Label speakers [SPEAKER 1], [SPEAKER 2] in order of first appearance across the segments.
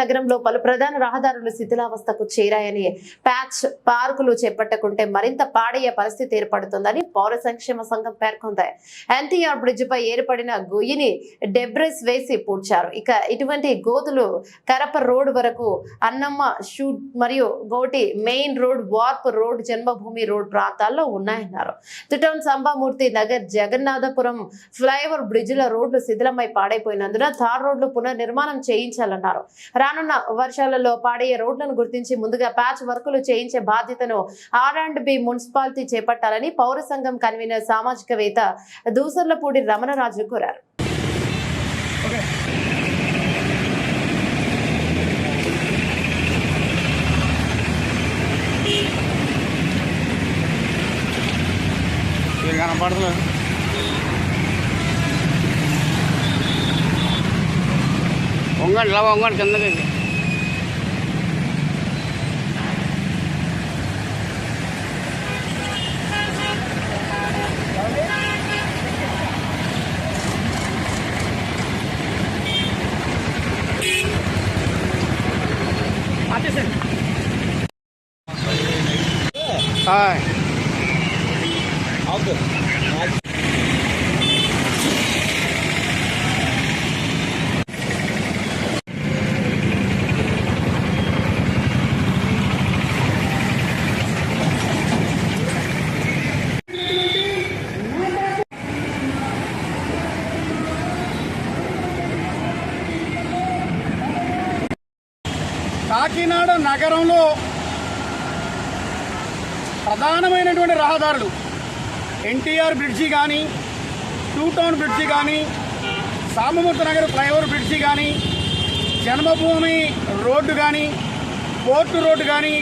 [SPEAKER 1] నగరంలో పలు ప్రధాన రహదారులు శిథిలావస్థకు చేరాయని ప్యాచ్ పార్కులు చేపట్టకుంటే మరింత పాడయ్యే పరిస్థితి ఏర్పడుతుందని పౌర సంక్షేమ సంఘం పేర్కొంది. ఎన్టీఆర్ బ్రిడ్జిపై ఏర్పడిన గొయ్యిని డెబ్రెస్ వేసి పూడ్చారు. ఇక ఇటువంటి గోతులు కరప రోడ్ వరకు అన్నమ్మ షూట్ మరియు గోటి main road wharf road Janmabhoomi road ప్రాంతాల్లో ఉన్నాయన్నారు. Two town Sambamurthy Nagar Jagannathapuram flyover బ్రిడ్జిల రోడ్లు శిథిలమై పాడైపోయినందున థార్ రోడ్లు పునర్నిర్మాణం చేయించాలన్నారు. రానున్న వర్షాలలో పాడయ్యే రోడ్లను గుర్తించి ముందుగా ప్యాచ్ వర్కులు చేయించే బాధ్యతను ఆర్ అండ్ బి మున్సిపాలిటీ చేపట్టాలని పౌర సంఘం కన్వీనర్ సామాజికవేత్త దూసర్లపూడి రమణరాజు కోరారు.
[SPEAKER 2] కనపడలేదు వంగండి ఇలా వంగండి కిందకి హాయ్ Kakinada నగరంలో ప్రధానమైనటువంటి రహదారులు. ఎన్టీఆర్ బ్రిడ్జి కానీ టూ టౌన్ బ్రిడ్జి కానీ సామమూర్తి నగర్ ఫ్లైఓవర్ బ్రిడ్జి కానీ జన్మభూమి రోడ్డు కానీ పోర్టు రోడ్డు కానీ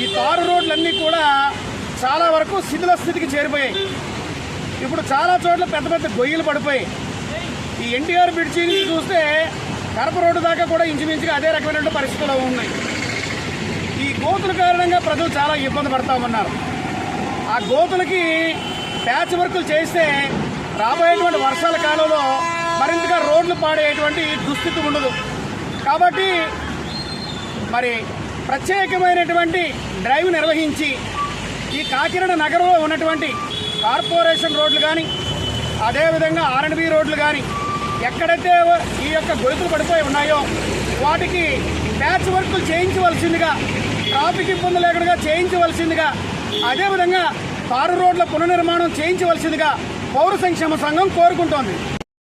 [SPEAKER 2] ఈ తారు రోడ్లన్నీ కూడా చాలా వరకు శిథిల స్థితికి చేరిపోయాయి. ఇప్పుడు చాలా చోట్ల పెద్ద పెద్ద గొయ్యలు పడిపోయాయి. ఈ ఎన్టీఆర్ బ్రిడ్జి నుంచి చూస్తే కడప రోడ్డు దాకా కూడా ఇంచుమించుగా అదే రకమైనటువంటి పరిస్థితులు ఉన్నాయి. ఈ గోతుల కారణంగా ప్రజలు చాలా ఇబ్బంది పడతా ఉన్నారు. ఆ గోతులకి ప్యాచ్ వర్కులు చేస్తే రాబోయేటువంటి వర్షాల కాలంలో మరింతగా రోడ్లు పాడేటువంటి దుస్థితి ఉండదు. కాబట్టి మరి ప్రత్యేకమైనటువంటి డ్రైవ్ నిర్వహించి ఈ కాకినాడ నగరంలో ఉన్నటువంటి కార్పొరేషన్ రోడ్లు కానీ అదేవిధంగా ఆర్ఎండ్బి రోడ్లు కానీ ఎక్కడైతే ఈ యొక్క గొలుసులు పడిపోయి ఉన్నాయో వాటికి ప్యాచ్ వర్కులు చేయించవలసిందిగా ట్రాఫిక్ ఇబ్బంది లేకుండా చేయించవలసిందిగా అదేవిధంగా తారు రోడ్ల పునర్నిర్మాణం చేయించవలసిందిగా పౌర సంక్షేమ సంఘం కోరుకుంటోంది.